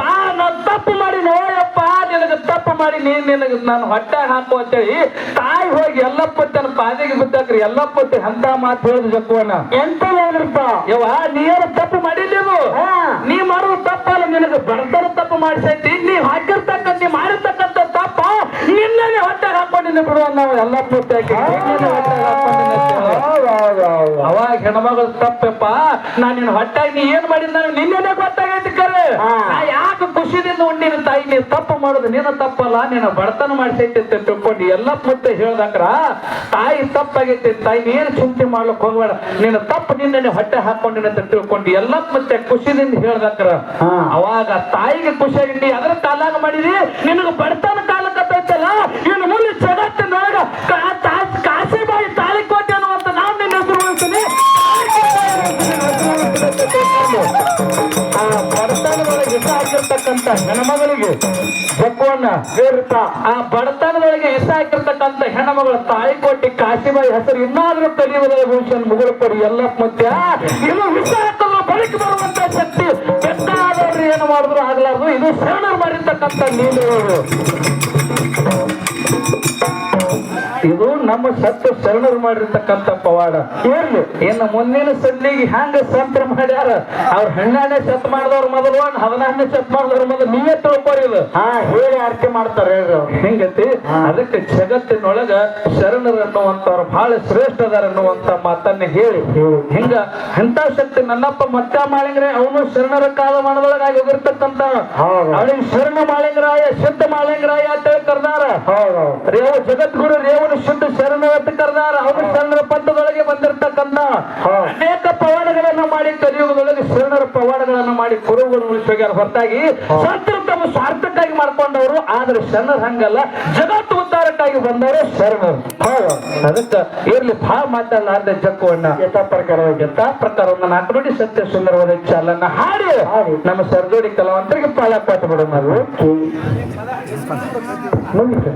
S1: ಮಾಡಿ ನೀನ್ ನಿನಗೆ ನಾನು ಹೊಟ್ಟೆ ಹಾಕು ಅಂತೇಳಿ ತಾಯಿ ಹೋಗಿ ಎಲ್ಲಪ್ಪ ತನ್ನ ಪಾದಿಗೆ ಬಿದ್ದಕ್ರಿ ಎಲ್ಲಪ್ಪ ಅಂತ ಮಾತು ಹೇಳಿದ ಜಕ್ಕುವನ.
S2: ಎಂತ ಹೇಳಿರ್ತ
S1: ಯವ್ವ ನೀ ಏನು ತಪ್ಪು ಮಾಡಿಲ್ಲ. ನೀ ಮಾಡುವ ತಪ್ಪಲ್ಲ ನಿನಗೆ ಬರ್ತಾರ ತಪ್ಪು ಮಾಡಿಸೈತಿ. ನೀ ಹಾಕಿರ್ತಕ್ಕಂತ ನೀ ಮಾಡಿರ್ತಕ್ಕಂಥ ತಪ್ಪ ನಿನ್ನೆ ಹೊಟ್ಟೆ ಹಾಕೊಂಡಿನ ಬಿಡುವ ನಾವು
S2: ಎಲ್ಲಪ್ಪ
S1: ಅವಾಗ ಹೆಣ್ಮಗಳು ತಪ್ಪಪ್ಪ ನಾನು ನಿನ್ನ ಹೊಟ್ಟಾಗಿ ನೀ ಏನ್ ಮಾಡಿದ್ ನಾನು ನಿನ್ನೆನೆ ಗೊತ್ತಾಗೈತಿ ಕರೆ. ಯಾಕೆ ಖುಷಿದಿಂದ ಉಂಡಿನ ತಾಯಿ ನೀ ತಪ್ಪು ಮಾಡೋದು ನೀನು ತಪ್ಪಲ್ಲ ನಿನ್ನ ಬಡತನ ಮಾಡಿಸೈತಿ ಅಂತ ತಿಳ್ಕೊಂಡು ಎಲ್ಲ ಮತ್ತೆ ಹೇಳ್ದಾಕ್ರ ತಾಯಿ ತಪ್ಪಾಗೈತಿ ತಾಯಿ ನೀನು ಚಿಂತೆ ಮಾಡ್ಲಿಕ್ಕೆ ಹೋಗ್ಬೇಡ ನಿನ್ನ ತಪ್ಪು ನಿನ್ನೆ ಹೊಟ್ಟೆ ಹಾಕೊಂಡಿನ ಅಂತ ತಿಳ್ಕೊಂಡು ಎಲ್ಲ ಮತ್ತೆ ಖುಷಿದಿಂದ ಹೇಳ್ದಾಕ್ರ. ಅವಾಗ ತಾಯಿಗೆ ಖುಷಿಯಾಗಿ ಅದರ ಅದ್ರ ಕಾಲಾಗ ಮಾಡಿದಿ ನಿನಗ ಬಡತನ ಕಾಲಕ್ಕೆ ಇನ್ನು ಮುಂದೆ ಜಗತ್ತಿನೊಳಗ ಕಾ- ಹಾಕಿರ್ತಕ್ಕಂಥ ಹೆಣ್ಮಗಳಿಗೆ ಜಕ್ಕವನ್ನ
S2: ಸೇರುತ್ತಾ
S1: ಆ ಬಡತನದೊಳಗೆ ಹೆಸರಾಗಿರ್ತಕ್ಕಂಥ ಹೆಣಮಗಳ ತಾಯಿ ಕೊಟ್ಟಿ ಕಾಶಿಬಾಯಿ ಹೆಸರು ಇನ್ನಾದ್ರೂ ತೆರೆಯುವುದರ ಭೂಷಣ್ ಮುಗುಳು ಕೊಡಿ ಎಲ್ಲ ಮಧ್ಯ ಇನ್ನು ವಿಚಾರಕ್ಕೂ ಬಳಿಕೆ ಬರುವಂತ ಶಕ್ತಿ. ಬೆಟ್ಟಾದವ್ರು ಏನು ಮಾಡಿದ್ರು ಆಗ್ಲಾರ್ದು. ಇದು ಶರಣರು ಮಾಡಿರ್ತಕ್ಕಂಥ ನೀಲುವರು ಇದು ನಮ್ಮ ಸತ್ತು ಶರಣರು ಮಾಡಿರ್ತಕ್ಕಂಥ ಪವಾಡ. ಇರ್ಲಿ ಇನ್ನು ಮುಂದಿನ ಸಂಧಿಗೆ ಹ್ಯಾಂಗ ಸಂತ್ರ ಮಾಡ್ಯಾರ? ಅವ್ರ ಹನ್ನೆರಡನೇ ಶತಮಾನದವ್ರ ಮೊದಲು ಹದಿನಾರನೇ ಶತಮಾನದವ್ರ ಮೊದಲು ನೀವೇ ತಿಳ್ಕೊರಿ ಇದು
S2: ಹಾ ಹೇಳಿ ಆರ್ಕೆ ಮಾಡ್ತಾರೆ ಹೇಳ್ರಿ ಅವ್ರು.
S1: ಹೆಂಗತಿ? ಅದಕ್ಕೆ ಜಗತ್ತಿನೊಳಗ ಶರಣರು ಅನ್ನುವಂಥವ್ರು ಬಹಳ ಶ್ರೇಷ್ಠ ಅದಾರ ಅನ್ನುವಂತ ಮಾತನ್ನ ಹೇಳಿ. ಹಿಂಗ? ಎಂತ ಶಕ್ತಿ ನನ್ನಪ್ಪ ಮತ್ತೆ ಮಾಳಿಂಗ್ರೆ ಅವನು ಶರಣರ ಕಾಲ ಮಾಡದೊಳಗಾಗಿ ಹೋಗಿರ್ತಕ್ಕಂತ
S2: ಹೌದು.
S1: ಅವಳಿಗೆ ಶರಣ ಮಾಳಿಂಗರಾಯ ಶುದ್ಧ ಮಾಳಿಂಗರಾಯ ಅಂತ ಹೇಳಿ ಕರ್ದಾರ. ರೇವ ಜಗದ್ಗುರು ರೇವಣ ಶುದ್ಧ ಶರಣ ಅಂತ ಕರ್ದಾರ. ಅವರು ಶರಣರ ಪಂಥದೊಳಗೆ ಬಂದಿರ್ತಕ್ಕಂಥ
S2: ಹೌದು.
S1: ಅನೇಕ ಪವಾಡಗಳನ್ನ ಮಾಡಿ ಕಲಿಯುಗದೊಳಗೆ ಶರಣರ ಪವಾಡಗಳನ್ನ ಮಾಡಿ ಕುರುಗಳು ಉಳಿಸೋಗ್ಯಾರ ಹೊರತಾಗಿ ಸಂತರು ತಮ್ಮ ಸ್ವಾರ್ಥಕ್ಕಾಗಿ ಮಾಡ್ಕೊಂಡವರು. ಆದ್ರೆ ಶರಣರ ಹಂಗಲ್ಲ. ಜಗತ್ತು ಉದ್ಧಾರಕ್ಕಾಗಿ ಬಂದವರು ಶರಣರು. ಅದಕ್ಕ ಇರ್ಲಿ ಭಾಳ ಮಾತಾಡಲಾರ್ದೆ ಜಕ್ಕುವನ್ನ
S2: ಯಥಾ ಪ್ರಕಾರ
S1: ಯಥಾ ಪ್ರಕಾರ ಒಂದು ನಾಲ್ಕು ನುಡಿ ಸತ್ಯ ಸುಂದರವಾದ ಚಾಲನ್ನ
S2: ಹಾಡಿ.
S1: ನಮ್ಮ ಸರ್ದೋಡಿ ಕಲಾವಂತರಿಗೆ ಪಾಳ ಕೊಟ್ಟು ಬಿಡೋಣ ಅದು
S2: ಮುಗಿತು